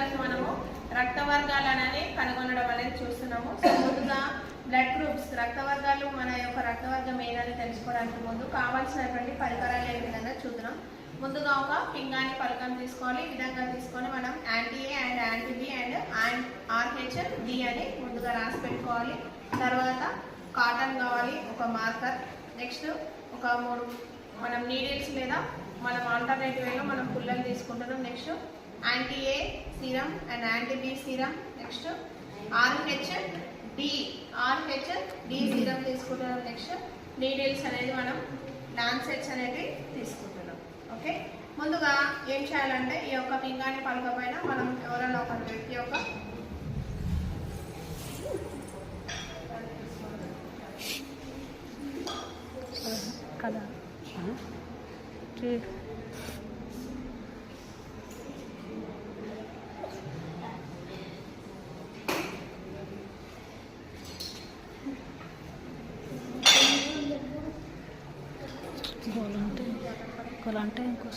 ఈరోజు మనము రక్త వర్గాలు అనేది కనుగొనడం అనేది చూస్తున్నాము. సో ముందుగా బ్లడ్ గ్రూప్స్ రక్త వర్గాలు మన యొక్క రక్త వర్గం ఏదని తెలుసుకోవడానికి ముందు కావాల్సినటువంటి పరికరాలు ఏ విధంగా చూద్దాం. ముందుగా ఒక పింగాని పలకం తీసుకోవాలి. ఈ విధంగా తీసుకొని మనం anti A and anti B and Rh D అని ముందుగా రాసి పెట్టుకోవాలి. తర్వాత కాటన్ కావాలి ఒక మార్కర్ నెక్స్ట్ ఒక మూడు మనం నీడిల్స్ లేదా మనం ఆల్టర్నేటివ్ మనం పుల్లలు తీసుకుంటున్నాం. Next anti A serum and anti B serum next Rh D Rh D serum తీసుకుంటున్నాం. నెక్స్ట్ నీడిల్స్ అనేది మనం లాన్సెట్స్ అనేవి తీసుకుంటున్నాం. ఓకే ముందుగా ఏం చేయాలంటే ఈ యొక్క పింగాని పలక పైన మనం ఎవరైనా ఒక వ్యక్తి యొక్క కదా. గోలంటే ఇంకో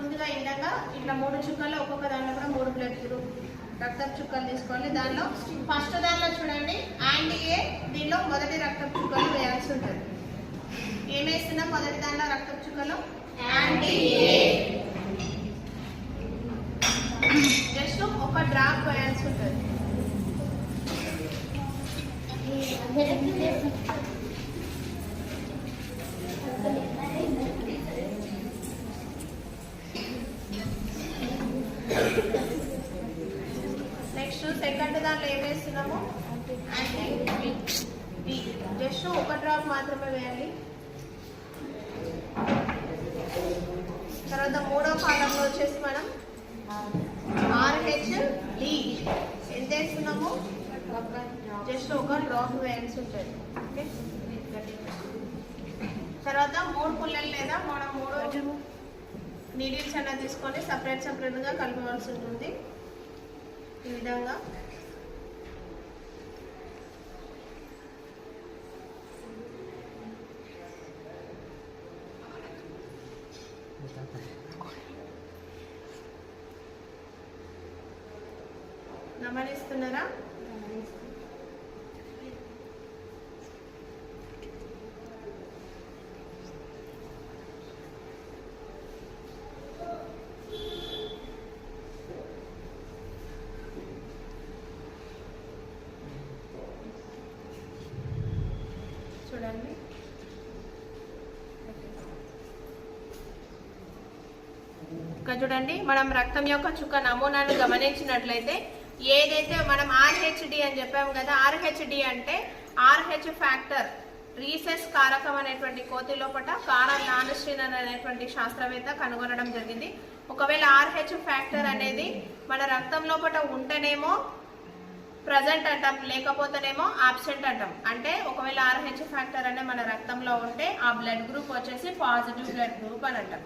ముందుగా ఇందాక ఇట్లా మూడు చుక్కలు ఒక్కొక్క దాంట్లో కూడా మూడు ప్లేట్లు గ్రూప్ రక్తపు చుక్కలు తీసుకోవాలి. దానిలో ఫస్ట్ దానిలో చూడండి. యాంటీ ఏ దీనిలో మొదటి రక్తపు చుక్కలు వేయాల్సి ఉంటుంది. ఏం మొదటి దానిలో రక్తపు చుక్కలు. యాంటీ ఏ జస్ట్ ఒక డ్రాప్ వేయాల్సి ఉంటుంది నెక్స్ట్ సెకండ్ దాంట్లో ఏం వేస్తున్నాము. జస్ట్ ఒక డ్రాప్ మాత్రమే వేయాలి. తర్వాత మూడో కాలంలో వచ్చేసి మనం ఆర్హెచ్ డి ఎంత వేస్తున్నాము? జస్ట్ ఒక డ్రాప్ వేయాల్సి ఉంటుంది. ఓకే? తర్వాత మూడు పుల్లలు లేదా మనం మూడు నీడిల్స్ అన్న తీసుకొని సపరేట్ సపరేట్గా కలపవలసి ఉంటుంది. ఈ విధంగా. గమనిస్తున్నారా చూడండి ఇక్కడ చూడండి మనం రక్తం యొక్క చుక్క నమూనాను గమనించినట్లయితే ఏదైతే మనం ఆర్హెచ్డి అని చెప్పాము కదా ఆర్హెచ్డి అంటే ఆర్హెచ్ ఫ్యాక్టర్ రీసెస్ కారకం అనేటువంటి కోతి లోపల కారల్ నానుశ్రీనన్ అనేటువంటి శాస్త్రవేత్త కనుగొనడం జరిగింది. ఒకవేళ ఆర్హెచ్ ఫ్యాక్టర్ అనేది మన రక్తం లోపల ఉంటేనేమో ప్రజెంట్ అంటాం లేకపోతేనేమో ఆబ్సెంట్ అంటాం. అంటే ఒకవేళ ఆర్హెచ్ ఫ్యాక్టర్ అనే మన రక్తంలో ఉంటే ఆ బ్లడ్ గ్రూప్ వచ్చేసి పాజిటివ్ బ్లడ్ గ్రూప్ అని అంటాం.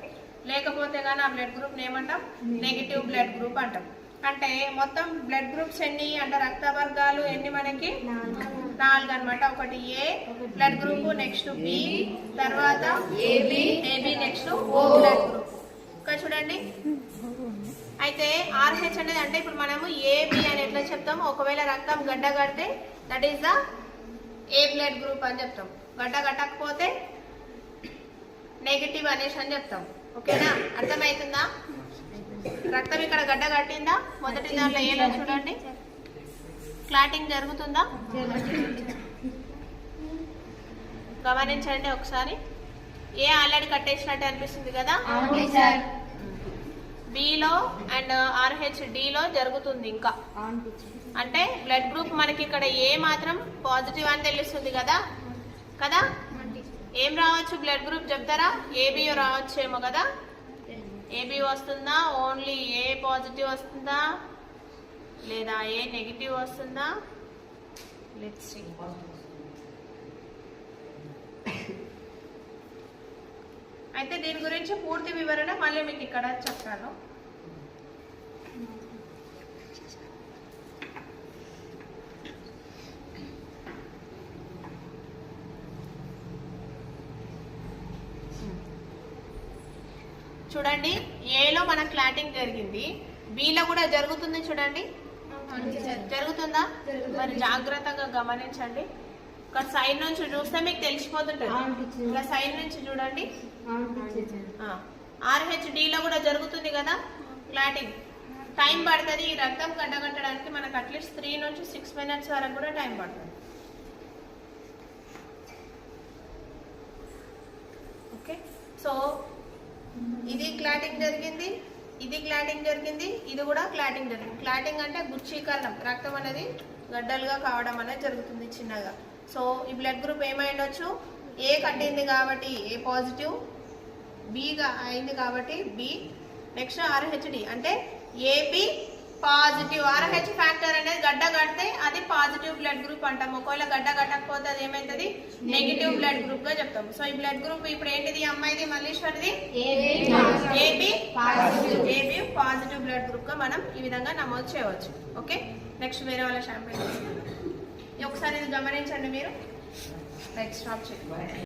లేకపోతే కానీ ఆ బ్లడ్ గ్రూప్ ఏమంటాం? నెగిటివ్ బ్లడ్ గ్రూప్ అంటాం. అంటే మొత్తం బ్లడ్ గ్రూప్స్ ఎన్ని? అంటే రక్త వర్గాలు ఎన్ని మనకి? నాలుగు. అన్నమాట. ఒకటి A blood group next B తర్వాత AB AB next O blood group చూడండి. అయితే ఆర్హెచ్ అనేది అంటే ఇప్పుడు మనము ఏబి అని ఎట్లా చెప్తాము ఒకవేళ రక్తం గడ్డ కడితే that is the A blood group అని చెప్తాం. గడ్డ కట్టకపోతే నెగిటివ్ అనేసి అని చెప్తాం. ఓకేనా? అర్థమవుతుందా రక్తం ఇక్కడ గడ్డ కట్టిందా? మొదటి దాంట్లో ఏలో చూడండి. క్లాటింగ్ జరుగుతుందా? గమనించండి ఒకసారి. ఏ ఆల్రెడీ కట్టేసినట్టు అనిపిస్తుంది కదా? బిలో అండ్ ఆర్హెచ్ డిలో జరుగుతుంది ఇంకా. అంటే బ్లడ్ గ్రూప్ మనకి ఇక్కడ ఏ మాత్రం పాజిటివ్ అని తెలుస్తుంది కదా? కదా? ఏం రావచ్చు? బ్లడ్ గ్రూప్ చెప్తారా? ఏబిఓ రావచ్చేమో కదా? ఏబి వస్తుందా? ఓన్లీ ఏ పాజిటివ్ వస్తుందా? లేదా ఏ నెగిటివ్ వస్తుందా? లెట్స్ సీ అయితే దీని గురించి పూర్తి వివరణ మళ్ళీ మీకు ఇక్కడ చెప్తాను. చూడండి ఏలో మన క్లాటింగ్ జరిగింది. బిలో కూడా జరుగుతుంది చూడండి. జరుగుతుందా? మరి జాగ్రత్తగా గమనించండి. ఒక సైడ్ నుంచి చూస్తే మీకు తెలిసిపోతుంటుంది. ఇలా సైడ్ నుంచి చూడండి. ఆర్హెచ్డిలో కూడా జరుగుతుంది కదా క్లాటింగ్ టైం పడుతుంది ఈ రక్తం గడ్డగట్టడానికి మనకు అట్లీస్ట్ త్రీ నుంచి సిక్స్ మినిట్స్ వరకు కూడా టైం పడుతుంది. ఓకే సో ఇది క్లాటింగ్ జరిగింది ఇది క్లాటింగ్ జరిగింది ఇది కూడా క్లాటింగ్ జరిగింది. క్లాటింగ్ అంటే గుచ్చీకరణం రక్తం అనేది గడ్డలుగా కావడం అనేది జరుగుతుంది చిన్నగా. సో ఈ బ్లడ్ గ్రూప్ ఏమై ఉండొచ్చు ఏ కట్టింది కాబట్టి ఏ పాజిటివ్ బిగా అయింది కాబట్టి బి నెక్స్ట్ ఆర్హెచ్డి అంటే ఏబి పాజిటివ్. ఆర్హెచ్ ఫ్యాక్టర్ అనేది గడ్డ కడితే అది పాజిటివ్ బ్లడ్ గ్రూప్ అంటాం. ఒకవేళ గడ్డ కట్టకపోతే అది ఏమైతుంది నెగిటివ్ బ్లడ్ గ్రూప్గా చెప్తాం సో ఈ బ్లడ్ గ్రూప్ ఇప్పుడు ఏంటిది? అమ్మాయిది మల్లీశ్వరిది? ఏబి ఏబి పాజిటివ్ బ్లడ్ గ్రూప్గా మనం ఈ విధంగా నమోదు చేయవచ్చు. ఓకే నెక్స్ట్ వేరే వాళ్ళ షాంపిల్ ఒకసారి ఇది గమనించండి మీరు. రైట్ స్టాప్ చేయండి.